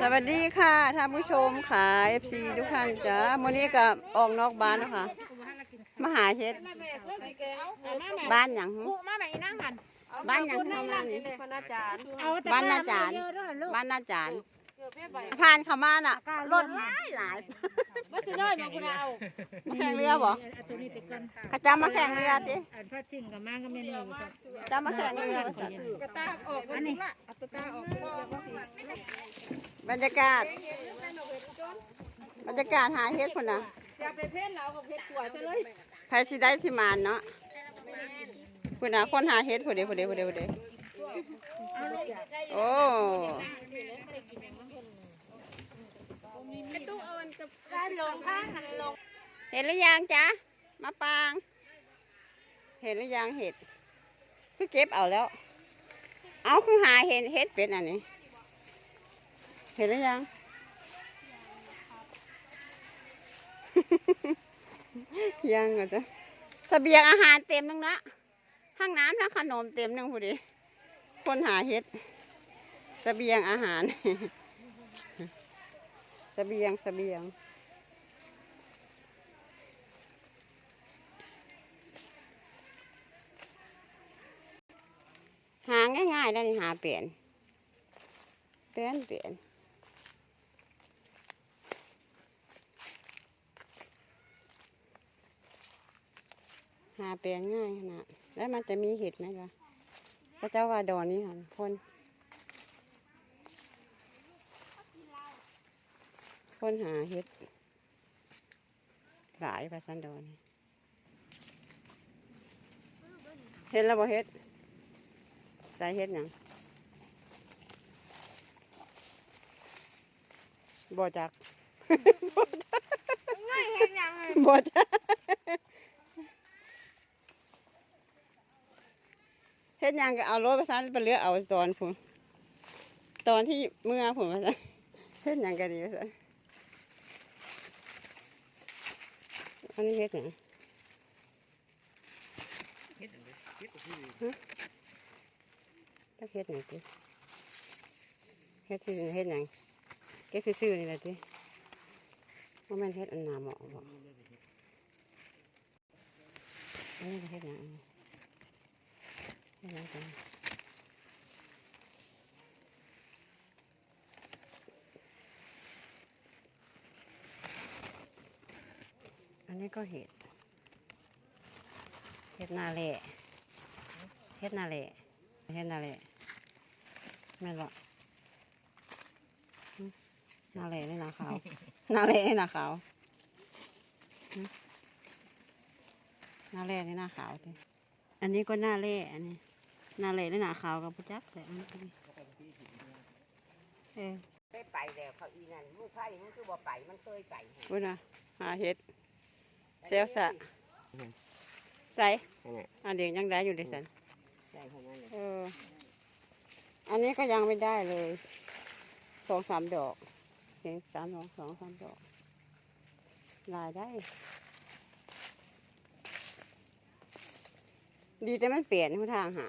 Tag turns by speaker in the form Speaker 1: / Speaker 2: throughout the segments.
Speaker 1: สวัสดีค่ะท่านผู้ชมค่ะ FC ทุกท่านจ้ามื้อนี้ก็ออกนอกบ้านแล้วค่ะมาหาเฮ็ดบ้านหยังหึ
Speaker 2: ผู้มาแม่อีนั่งหัน
Speaker 1: บ้านหยังเข้ามานี่
Speaker 3: พระอาจารย์
Speaker 2: เอาแต่
Speaker 1: บ้านอาจารย์
Speaker 2: เยอะด้วยลูก
Speaker 1: บ้านอาจารย์
Speaker 3: เกือบแม่ใบ
Speaker 1: ผ่านเข้ามาน่ะรถหลายหลาย
Speaker 3: ว่าสิน้อยมาคุณเอา
Speaker 1: มาแข่งเรือบ่
Speaker 2: เอาตัวนี้ไปก่อน
Speaker 1: เขาจะมาแข่งเรือติ
Speaker 2: อันพระชิงกับมาก็ไม่มีอยู่สัก
Speaker 1: จะมาแข่งเรือว่าซั่น
Speaker 3: กระตาออกกันนี่ละอัตตาออก
Speaker 1: บรรยากาศ บรรยากาศหาเฮ็ดพุ่นน่ะ
Speaker 3: อย่าไปเพ่นเรากับเฮ็ดขัวซะเลย
Speaker 1: ใครสิได้สิมานเนาะพุ่นน่ะคนหาเฮ็ดพุ่นเด้พุ่นเด้พุ่นเด้พุ่นเด้โอ้
Speaker 2: ได้ลงข้างหันลง
Speaker 1: เห็นหรือยังจ๊ะมาปาง เห็นหรือยังเห็ดคือเก็บเอาแล้ว เอาคือหาเห็นเห็ดเป็นอันนี้ เห็นหรือยัง ยังเหรอจ๊ะเสบียงอาหารเต็มนึงนะห้างน้ำทั้งขนมเต็มนึงพอดี คนหาเห็ดเสบียงอาหาร เสบียงเสบียง หาง่ายๆแล้วนี่หาเปลี่ยน เปลี่ยนเปลี่ยนหาเปลี่ยนง่ายขนาดแล้วมันจะมีเห็ดไหมล่ะพระเจ้าว่าดอนนี่ค่ะคน คนหาเห็ด หลายภาษาดอนนี่เห็นแล้วบ่เห็ดสาเหตุหยังบ่จัก
Speaker 2: ไม่เห็นยัง
Speaker 1: บ่จักเฮ็ดหยังก็เอารถไปซันไปเลือกเอาตอนพุ่นตอนที่เมื่อพุ่นว่าซั่นเฮ็ดหยังก็ดีว่าซั่น อันนี้เฮ็ดหยังจักเฮ็ดหยังติเฮ็ดที่เฮ็ดหยังเก็บซื่อๆนี่แหละติบ่แม่นเฮ็ดอันหน้าหมอบ่อันนี้เฮ็ดหยังเฮ็ดหยัง นอันนี้ก็เห็ด เห็ดนาเละเห็ดนาเละเห็ดนาเละแม่นบ่หึนาเละนี่นาขาวนาเละนี่นาขาวหึนาเละนี่นาขาวติอันนี้ก็หน้าเละอันนี้หนาเละนี่นาขาวกับพุจักแต่อันนี้ก็มีเออ
Speaker 4: เคยไปแล้วเขาอีนั่นลูกไผ่มันคือบ่ไปมันเคยไป
Speaker 1: พูดนะหาเห็ด เซลสะใส่
Speaker 4: นั่นแหละ
Speaker 1: อันเดียงยังได้อยู่ดิสัน
Speaker 4: ใช่ของมันเลย
Speaker 1: เอออันนี้ก็ยังไม่ได้เลยสองสามดอกเห็นสามดอกสองสามดอกลายได้ ดีแต่มันเปลี่ยนทุกทางหา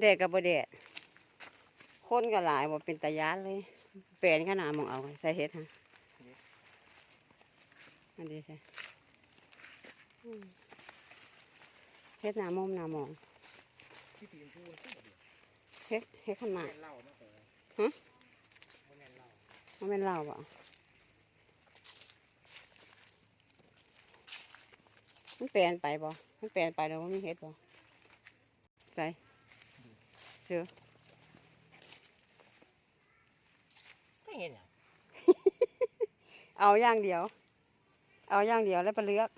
Speaker 1: แดดกับบแดดคนก็หลายบ่เป็นตายานเลย เปลี่ยนขนาดมองเอาใส่เห็ดฮะ อันนี้ใช่อืมเห็ดหนามอมหนามองเฮ็ดเฮ็ดขนาดฮะมันเป็นเหล้าบ่มันเปลี่ยนไปบ่มันเปลี่ยนไปแล้วว่ามีเฮ็ดบ่ใส่เชื่อ
Speaker 4: ไม่เห็นอะ
Speaker 1: เอาอย่างเดียว เอาอย่างเดียวแล้วไปเลือก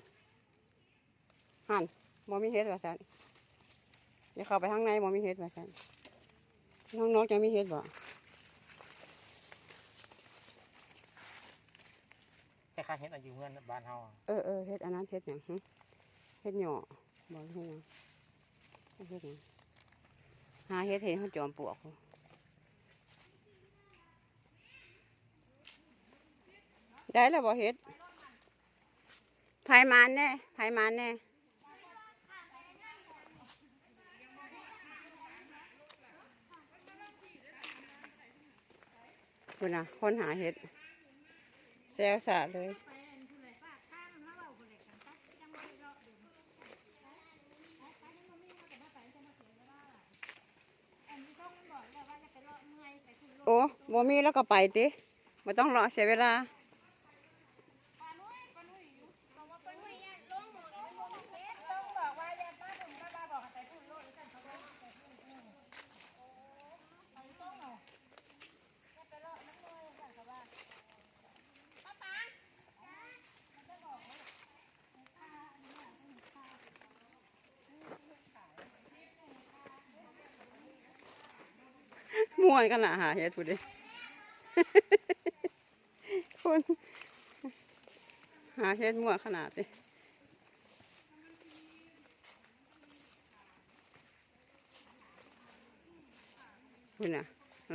Speaker 1: หันมมีเฮ็ดว่าสันเดี๋ยวเข้าไปข้างในมมีเฮ็ดว่าสันน้องนกจะมีเฮ็ดบ่
Speaker 5: คล้ายๆเห็ดอายุเงินบ้านเฮาอะ
Speaker 1: เออเออเฮ็ดอันนั้นเฮ็ดหยังหึเฮ็ดหย่อบอกเฮ็ดหยังเฮ็ดหยังหาเฮ็ดเห็นเขาจอมปลวกพุ่นได้แล้วบ่เฮ็ด ไผมันแน่ไผมันแน่คุณนะคนหาเห็ดแซวสะเลยโอ้บ่มีแล้วก็ไปติไม่ต้องรอเสียเวลา ม้วนกันนะหาเฮ็ดพูดดิคนหาเฮ็ดม่วนขนาดสิคุณน่ะ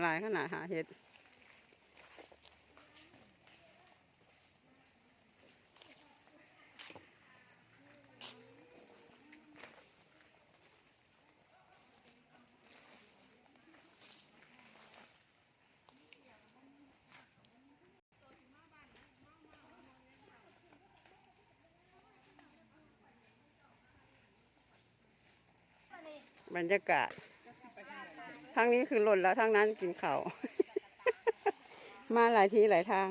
Speaker 1: ลายขนาดหาเฮ็ด บรรยากาศทางนี้คือหล่นแล้วทางนั้นกินเขามาหลายทีหลายทาง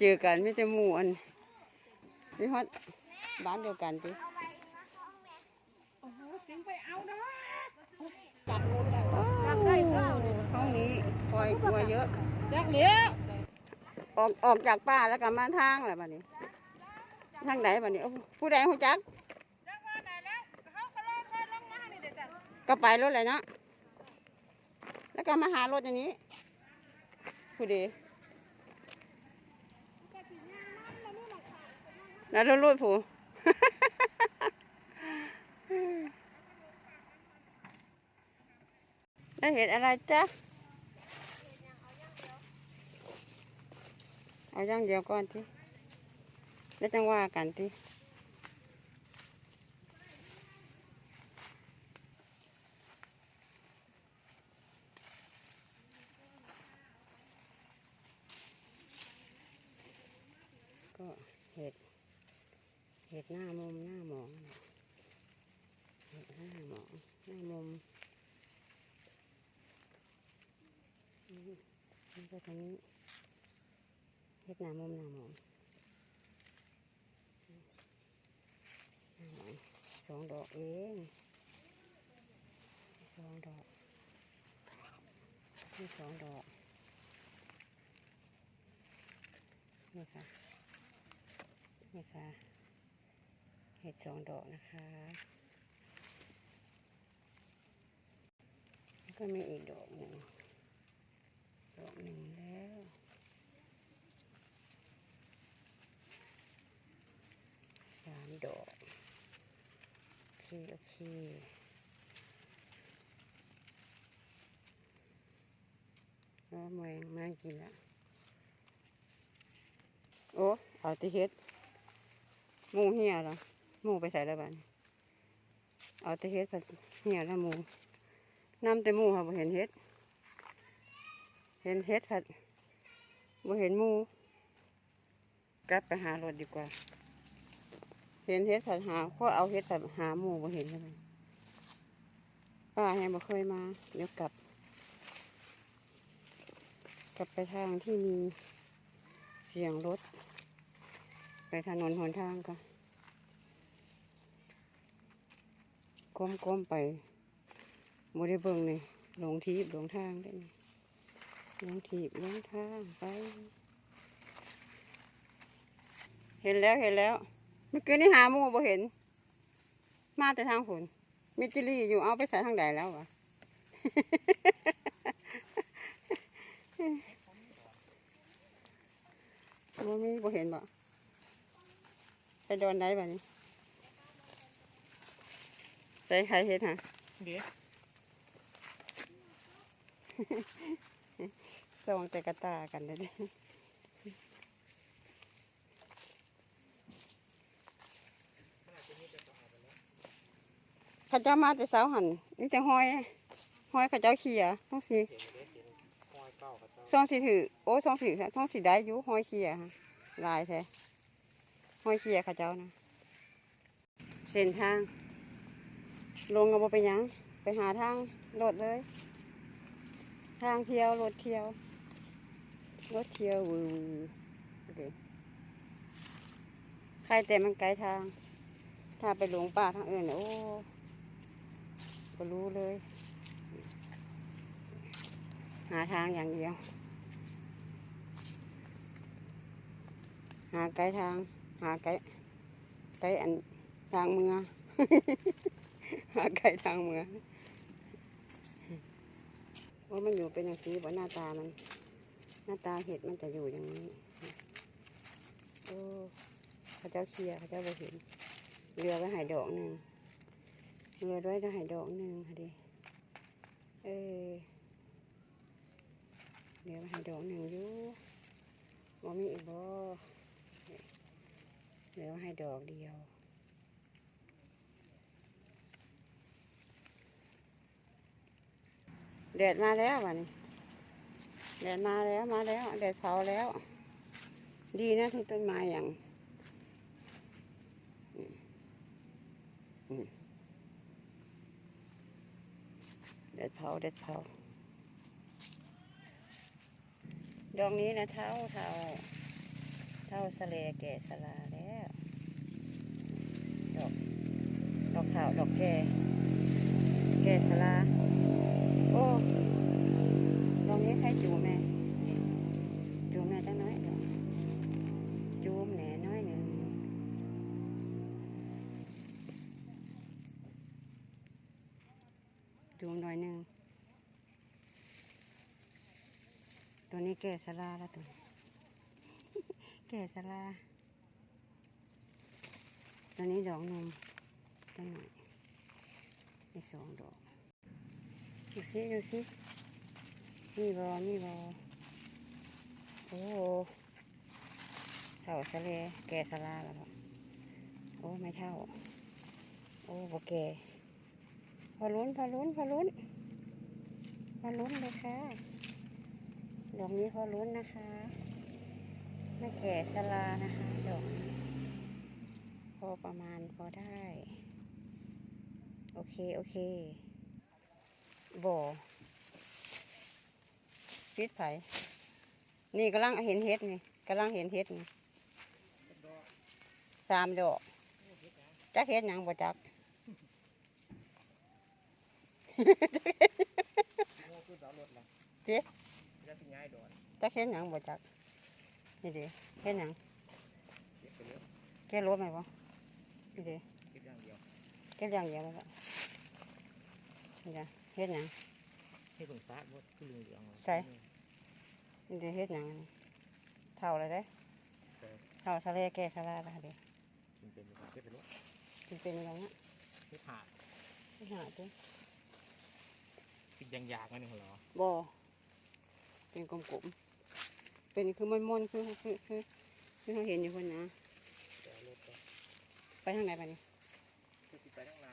Speaker 1: เจอกันไม่แต่หมู่อันมีฮอดบ้านเดียวกันติ
Speaker 3: ถึงไปเอาเนาะ
Speaker 1: จับห้องนี้คอยกลัวเยอะ
Speaker 3: จักเลี้ยว
Speaker 1: ออกออกจากป่าแล้วก็มาทางอะไรบัดนี้ ทางไหนบัดนี้โอ้ผู้ใดหูจัก
Speaker 3: ก็ไป
Speaker 1: รถเลยนะแล้วก็มาหารถอย่างนี้ผู้ดีแล้วรถรถผู้แล้วเห็นอะไรจ๊ะเอาย่างเดียวก่อนทีแล้วจังว่ากันทีก็เห็ด เห็ดหน้ามุมหน้าหมองเห็ดหน้าหมองหน้ามุมอืมนี่ก็ทางนี้เฮ็ดหน้ามุมหน้าหมองหน้าหมองสองดอกเองสองดอกนี่สองดอกนี่ค่ะนี่ค่ะ ห็ดสองดอกนะคะ แล้วก็มีอีกดอกหนึ่ง ดอกหนึ่งแล้ว สามดอก โอเค โอเคแล้วแมงมงกินละโอ้เอาติเฮ็ดมูเหี่ยละ หมูไปใส่แล้วบ้านเอาแติเฮ็ดผัดเหี่ยล้วหมูน้ำแต่หมูค่ะบ่เห็นเฮ็ด เห็นเฮ็ดผัดบ่เห็นหมูกลับไปหารถดีกว่า เห็นเห็ดผัดหาเพราะเอาเห็ดผัดหาหมูมาเห็นเลยป้ายังบ่เคยมา เดี๋ยวกลับ กลับไปทางที่มีเสียงรถ ไปถนนหนทาง ก็ก้มๆไปบ่ได้เบิ่งนี่หลงทีบหลงทางได้นี่หลงทีบหลงทางไป เห็นแล้วเห็นแล้ว เมื่อกี้นี่หาหมูบ่เห็น มาแต่ทางผลมิจิลี่อยู่เอาไปใส่ทางใดแล้ววะบ่มีบ่เห็นบ่ไปโดนได้บ่นี้ ใส่ใครเห็นฮะ
Speaker 5: เดี๋ยว
Speaker 1: ส่องแต่กระตากันเลยเด้เข้าเจ้ามาแต่เสาหันนี่แต่ห้อยห้อยเข้าเจ้าเขี่ยต้องสิ
Speaker 5: เห็นเดี๋ยวเห็นคอยเก่าเข้าเขาเจ้า
Speaker 1: ซองสีถือโอ้ซองสีซองสีได้อยู่ห้อยเคียค่ะลายแท้ห้อยเคียเขาเจ้านะเส้นทาง ลงก็บ่ไปยัง ไปหาทางรถเลย ทางเที่ยวรถเที่ยวรถเที่ยววือวือเด็ใครแต่มันไกลทาง ถ้าไปหลงป่าทางอื่นเนี่ยโอ้ก็รู้เลย หาทางอย่างเดียว หาไกลทาง หาไกลไกลอันทางเมือง หาไกลทางเมืองว่ามันอยู่เป็นอย่างนี้บ่หน้าตามัน หน้าตาเห็ดมันจะอยู่อย่างนี้โอ้เขาเจ้าเคลียร์เขาเจ้าไปเห็นเรือไว้หายดอกหนึ่งเรือไว้ได้หายดอกหนึ่งค่ะดิเออเดี๋ยวให้ดอกหนึ่งอยู่บ่มีอีกบ่เดี๋ยวให้ดอกเดียว แดดมาแล้ววันนี้แดดมาแล้วมาแล้วแดดเผาแล้ว ดีนะที่ต้นไม้อย่างอืมอืมแดดเผาแดดเผาดอกนี้นะเท่าเท่าเท่าสเลแก่สลาแล้วดอกดอกขาวดอกแก่แก่สลา อ้ดอกนี้ใครจูมแม่จูมแม่จังน้อยดอกจูมแหน่น้อยหนึ่งจูมหน่อยหนึ่งตัวนี้แก่สลาแล้วตัวแก่สลาตัวนี้ดอกนมตัวหน่อยมีสองดอก ดูสิดูสินี่บอนี่บอโอ้เท่าสะเลแก่สลาแล้วโอ้ไม่เท่า โอ้บ่แก่พอลุ้นพอลุ้นพอลุ้นพอลุ้นเลยค่ะดอกนี้เขาลุ้นนะคะ ไม่แก่สลานะคะ ดอกพอประมาณพอได้ โอเค โอเค บ่อพิษไผ่นี่กำลังเห็นเห็ดนี่กำลังเห็นเห็ดนี่สามดอกจักเห็ดหยังบ่จัก
Speaker 5: โง่คือเสารถละ
Speaker 1: เจ๊
Speaker 5: จะสิย้ายดอน
Speaker 1: จักเห็ดหยังบ่จักนี่เดิเห็ดหยัง
Speaker 5: เก็บไปเยอะ
Speaker 1: แกรู้ไหมบ่นี่เดิ
Speaker 5: เก็บอย่างเดียว
Speaker 1: เก็บอย่างเดียวแล้วก็นี่จ้ะ เฮ็ดหยัง
Speaker 5: ให้เบิ่งฟ้าบ่คือเหลืองๆเลย
Speaker 1: ใส่นี่เด้เฮ็ดหยังอันนี้เท่าเลยเด้
Speaker 5: เออ
Speaker 1: เท่าทะเลแก่สลาละเด้
Speaker 5: กินเป็นอยู่ครับเก็บไปเลย
Speaker 1: กินเป็นอย่างนี้
Speaker 5: เก็บผ่า
Speaker 1: ไม่หาตัว
Speaker 5: กินยางๆมันนี่เหรอ
Speaker 1: บ่เป็นกลมๆเป็นคือมันมนๆคือคือคือคือเราเห็นอยู่คนนะ
Speaker 5: แต่รถก็
Speaker 1: ไปทางไหนไปนี่
Speaker 5: คือสิไปทางนา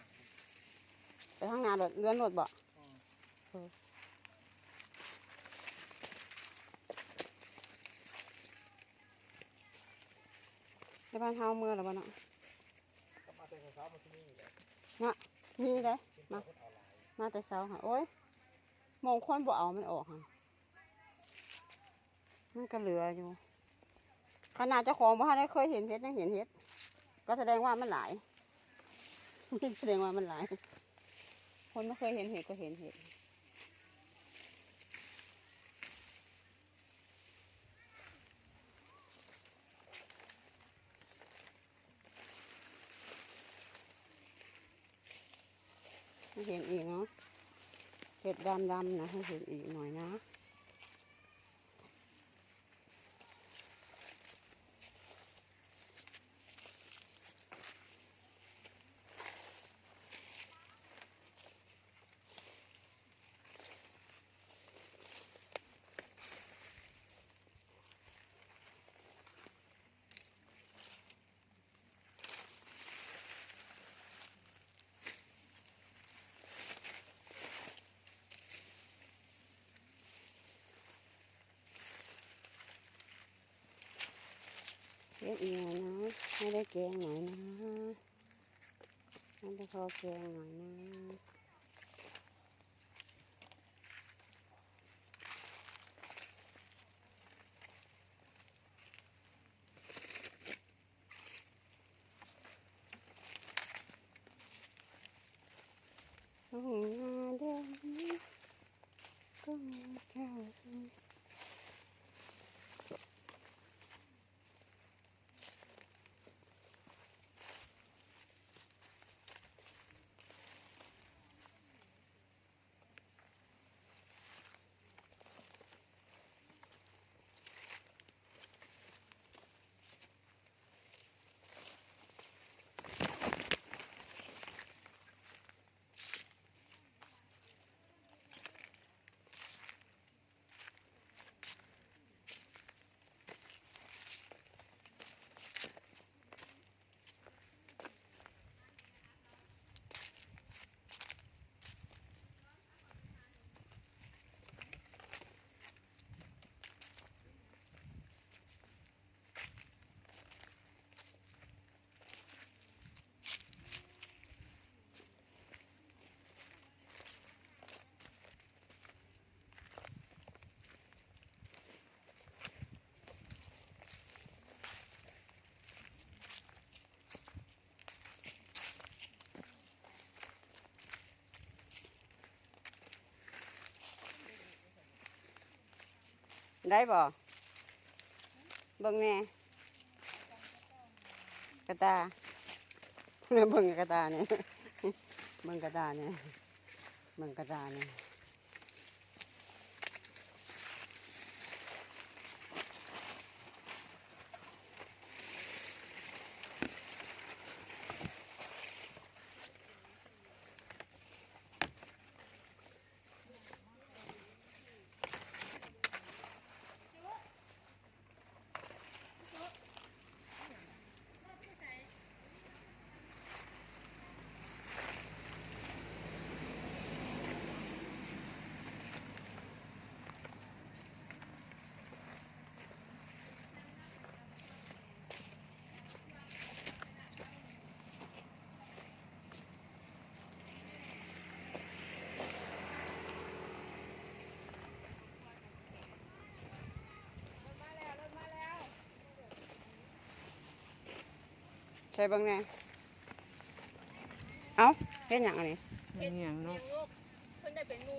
Speaker 1: ไปทางหน้ารถเลื่อนรถบ่
Speaker 5: อืม
Speaker 1: ในบ้านเฮาเมื่อแล้วบ่เนาะ
Speaker 5: ก็มาแต่เช้าๆมันที่นี่แหละ
Speaker 1: มีเด้
Speaker 5: เป็น
Speaker 1: มา
Speaker 5: คนออนไลน์
Speaker 1: มาแต่เช้าค่ะ โอ้ยมองคนบ่เอามันออกค่ะ มันก็เหลืออยู่ ขนาดเจ้าของบ้านได้เคยเห็นเห็ดยังเห็นเห็ด ก็แสดงว่ามันหลาย แสดงว่ามันหลาย คนไม่เคยเห็นเห็ดก็เห็นเห็ด ให้เห็นอีกเนาะเห็ดดำๆนะให้เห็นอีกหน่อยนะ เล็กอีกหน่อยนะให้ได้แกงหน่อยนะให้ได้พอแกงหน่อยนะทุ่งนาแดงก็มีข้าว ได้บ่เบิ่งแน่กระตาเบิ่งกระตาเนี่ยเบิ่งกระตาเนี่ยเบิ่งกระตาเนี่ย ใช่เบิ่งแหน่เอ้าเฮ็ดหยังอันนี้
Speaker 2: เป็นอย่างเนาะ
Speaker 3: ลูกเพิ่นได้เป็นงู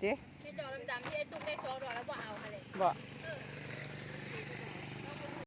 Speaker 1: เด้
Speaker 3: ที่ดอกดำๆที่ไอ้ตุ๊กได้โชว์ดอกแล้วบ่เอาค่ะเลย
Speaker 1: บ่
Speaker 3: เออ